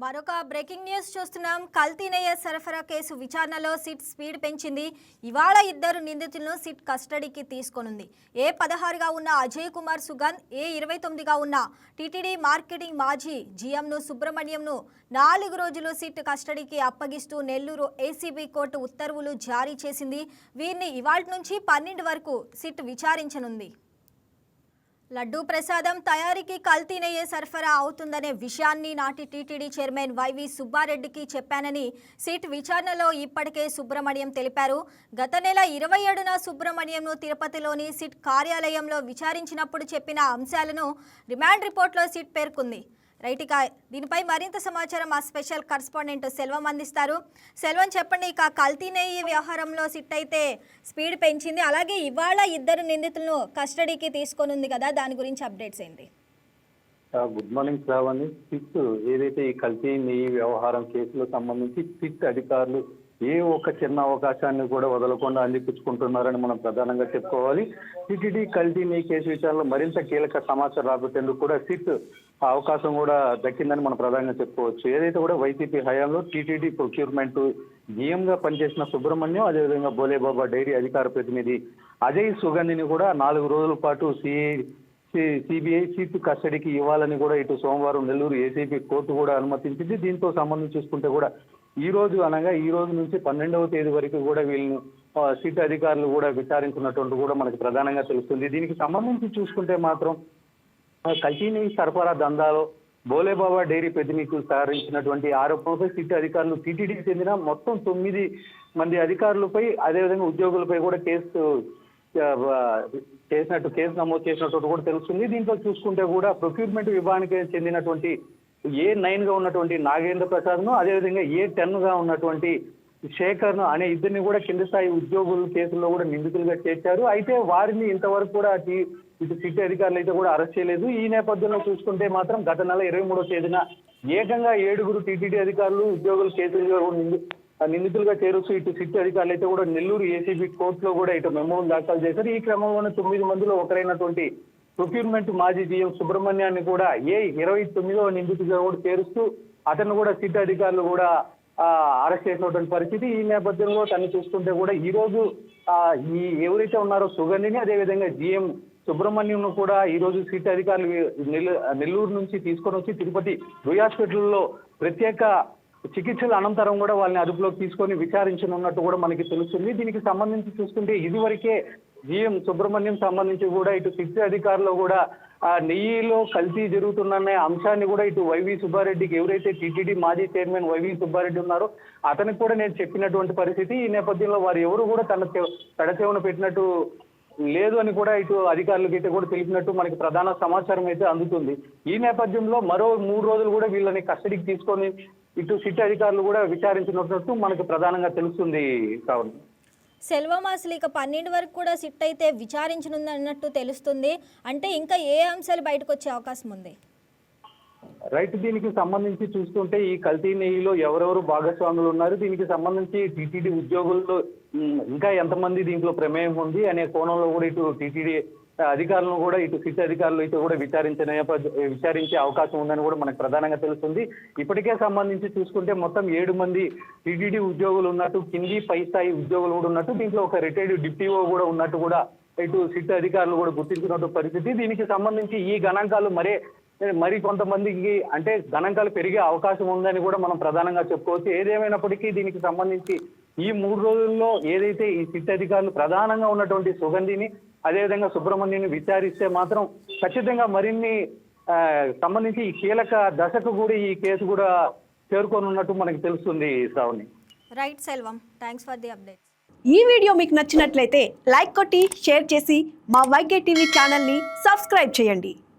మరొక breaking news చూస్తున్నాం. కల్తీనయ్య సరఫరా కేసు విచారణలో సిట్ స్పీడ్ పెంచింది. ఇవాళ ఇద్దరు నిందితులను సిట్ కస్టడీకి తీసుకొనుంది. ఏ పదహారుగా ఉన్న అజయ్ కుమార్ సుగంధ్ ఏ ఇరవై తొమ్మిదిగా ఉన్న టీటీడీ మార్కెటింగ్ మాజీ జిఎంను సుబ్రహ్మణ్యంను నాలుగు రోజులు సిట్ కస్టడీకి అప్పగిస్తూ నెల్లూరు ఏసీబీ కోర్టు ఉత్తర్వులు జారీ చేసింది. వీరిని ఇవాళ నుంచి పన్నెండు వరకు సిట్ విచారించనుంది. లడ్డూ ప్రసాదం తయారీకి కల్తీ నెయ్యి సరఫరా అవుతుందనే విషయాన్ని నాటి టీటీడీ చైర్మన్ వైవి సుబ్బారెడ్డికి చెప్పానని సిట్ విచారణలో ఇప్పటికే సుబ్రహ్మణ్యం తెలిపారు. గత నెల ఇరవై ఏడున సుబ్రహ్మణ్యంను తిరుపతిలోని సిట్ కార్యాలయంలో విచారించినప్పుడు చెప్పిన అంశాలను రిమాండ్ రిపోర్ట్లో సిట్ పేర్కొంది. రైట్ ఇక దీనిపై మరింత సమాచారం మా స్పెషల్ కరస్పాండెంట్ సెల్వం అందిస్తారు. సెల్వం చెప్పండి ఇక కల్తీ నెయ్యి వ్యవహారంలో సిట్ అయితే స్పీడ్ పెంచింది. అలాగే ఇవాళ ఇద్దరు నిందితులను కస్టడీకి తీసుకొని ఉంది కదా దాని గురించి అప్డేట్స్ ఏంటి? గుడ్ మార్నింగ్ శ్రావణి సిట్ ఏదైతే ఈ కల్తీ నెయ్యి వ్యవహారం కేసులో సంబంధించి సిట్ అధికారులు ఏ ఒక్క చిన్న అవకాశాన్ని కూడా వదలకుండా అందిపుచ్చుకుంటున్నారని మనం ప్రధానంగా చెప్పుకోవాలి. టిటిడి కల్తీ నెయ్యి కేసు విషయాల్లో మరింత కీలక సమాచారం రాబట్టేందుకు కూడా సిట్ ఆ అవకాశం కూడా దక్కిందని మనం ప్రధానంగా చెప్పుకోవచ్చు. ఏదైతే కూడా వైసీపీ హయాంలో టీటీడీ ప్రొక్యూర్మెంట్ జీఎంగా పనిచేసిన సుబ్రహ్మణ్యం అదేవిధంగా బోలేబాబా డైరీ అధికార ప్రతినిధి అజయ్ సుగంధిని కూడా నాలుగు రోజుల పాటు సిఐ సిబిఐ సీట్ కస్టడీకి ఇవ్వాలని కూడా ఇటు సోమవారం నెల్లూరు ఏసీపీ కోర్టు కూడా అనుమతించింది. దీంతో సంబంధం చూసుకుంటే కూడా ఈ రోజు అనగా ఈ రోజు నుంచి పన్నెండవ తేదీ వరకు కూడా వీళ్ళను ఆ, సిట్ అధికారులు కూడా విచారించినటువంటి కూడా మనకి ప్రధానంగా తెలుస్తుంది. దీనికి సంబంధించి చూసుకుంటే మాత్రం ఆ, కల్తీని సరఫరా దందాలో బోలేబాబా డైరీ ప్రతినిధులు సహకరించినటువంటి ఆరోపణలపై సిట్ అధికారులు టీటీడీకి చెందిన మొత్తం తొమ్మిది మంది అధికారులపై అదేవిధంగా ఉద్యోగులపై కూడా కేసు చేసినట్టు కేసు నమోదు చేసినట్టు కూడా తెలుస్తుంది. దీంట్లో చూసుకుంటే కూడా ప్రొక్యూర్మెంట్ విభాగానికి చెందినటువంటి ఏ నైన్గా ఉన్నటువంటి నాగేంద్ర ప్రసాద్ను అదేవిధంగా ఏ టెన్గా ఉన్నటువంటి శేఖర్ను అనే ఇద్దరిని కూడా కింది స్థాయి ఉద్యోగుల కేసుల్లో కూడా నిందితులుగా చేర్చారు. అయితే వారిని ఇంతవరకు కూడా ఇటు సిటీ అధికారులు అయితే కూడా అరెస్ట్ చేయలేదు. ఈ నేపథ్యంలో చూసుకుంటే మాత్రం గత నెల ఇరవై మూడో తేదీన ఏకంగా ఏడుగురు టీటీడీ అధికారులు ఉద్యోగులు కేసులుగా నిందితులుగా చేరుస్తూ ఇటు సిట్ అధికారులు అయితే కూడా నెల్లూరు ఏసీబీ కోర్టులో కూడా ఇటు మెమోను దాఖలు చేశారు. ఈ క్రమంలోనే తొమ్మిది మందిలో ఒకరైనటువంటి ప్రొక్యూర్మెంట్ మాజీ జీఎం సుబ్రహ్మణ్యాన్ని కూడా ఏ ఇరవై తొమ్మిదో నిందితుగా కూడా చేరుస్తూ అతను కూడా సిట్ అధికారులు కూడా అరెస్ట్ చేసినటువంటి పరిస్థితి. ఈ నేపథ్యంలో తను చూస్తుంటే కూడా ఈ రోజు ఈ ఎవరైతే ఉన్నారో సుగంధిని అదేవిధంగా జీఎం సుబ్రహ్మణ్యంను కూడా ఈ రోజు సిట్ అధికారులు నెల్లూరు నుంచి తీసుకొని వచ్చి తిరుపతి రూయ్ ప్రత్యేక చికిత్సల అనంతరం కూడా వాళ్ళని అదుపులోకి తీసుకొని విచారించనున్నట్టు కూడా మనకి తెలుస్తుంది. దీనికి సంబంధించి చూసుకుంటే ఇదివరకే జిఎం సుబ్రహ్మణ్యం సంబంధించి కూడా ఇటు శిక్ష అధికారులు కూడా ఆ నెయ్యిలో కల్తీ జరుగుతుందనే అంశాన్ని కూడా ఇటు వైవి సుబ్బారెడ్డికి ఎవరైతే టీటీడీ మాజీ చైర్మన్ వైవి సుబ్బారెడ్డి ఉన్నారో అతనికి కూడా నేను చెప్పినటువంటి పరిస్థితి. ఈ నేపథ్యంలో వారు ఎవరు కూడా తన తడసేవను పెట్టినట్టు లేదు అని కూడా ఇటు అధికారులకు కూడా తెలిపినట్టు మనకి ప్రధాన సమాచారం అయితే అందుతుంది. ఈ నేపథ్యంలో మరో మూడు రోజులు కూడా వీళ్ళని కస్టడీకి తీసుకొని ఇటు సిటీ అధికారులు కూడా విచారించినట్టు మనకు ప్రధానంగా తెలుస్తుంది కావాలి. సెల్వం అసలు ఇక పన్నెండు వరకు కూడా సిట్ అయితే విచారించనుందన్నట్టు తెలుస్తుంది. అంటే ఇంకా ఏ అంశాలు బయటకు వచ్చే అవకాశం ఉంది? రైట్ దీనికి సంబంధించి చూస్తుంటే ఈ కల్తీ నెయ్యిలో ఎవరెవరు భాగస్వాములు ఉన్నారు? దీనికి సంబంధించి టీటీడీ ఉద్యోగుల్లో ఇంకా ఎంతమంది దీంట్లో ప్రమేయం ఉంది అనే కోణంలో కూడా ఇటు టీటీడీ అధికారులను కూడా ఇటు సిట్ అధికారులు అయితే కూడా విచారించిన విచారించే అవకాశం ఉందని కూడా మనకు ప్రధానంగా తెలుస్తుంది. ఇప్పటికే సంబంధించి చూసుకుంటే మొత్తం ఏడు మంది టీటీడీ ఉద్యోగులు ఉన్నట్టు కింది పై స్థాయి ఉద్యోగులు కూడా ఉన్నట్టు దీంట్లో ఒక రిటైర్డ్ డిప్యూఓ కూడా ఉన్నట్టు కూడా ఇటు సిట్ అధికారులు కూడా గుర్తించినట్టు పరిస్థితి. దీనికి సంబంధించి ఈ గణాంకాలు మరే మరి కొంతమందికి అంటే గణాంకాలు పెరిగే అవకాశం ఉందని కూడా మనం ప్రధానంగా చెప్పుకోవచ్చు. ఏదేమైనప్పటికీ దీనికి సంబంధించి ఈ మూడు రోజుల్లో ఏదైతే ఈ సిట్ అధికారులు ప్రధానంగా ఉన్నటువంటి సుగంధిని అదేవిధంగా సుబ్రహ్మణ్యాన్ని విచారిస్తే మాత్రం ఖచ్చితంగా మరిన్ని సంబంధించి ఈ కీలక దశకు కూడా ఈ కేసు కూడా చేరుకోనున్నట్టు మనకి తెలుస్తుంది Sravani. Right Selvam. Thanks for the updates. ఈ వీడియో మీకు నచ్చినట్లయితే లైక్ కొట్టి షేర్ చేసి మా వైకే టీవీ ఛానల్ని సబ్స్క్రైబ్ చేయండి.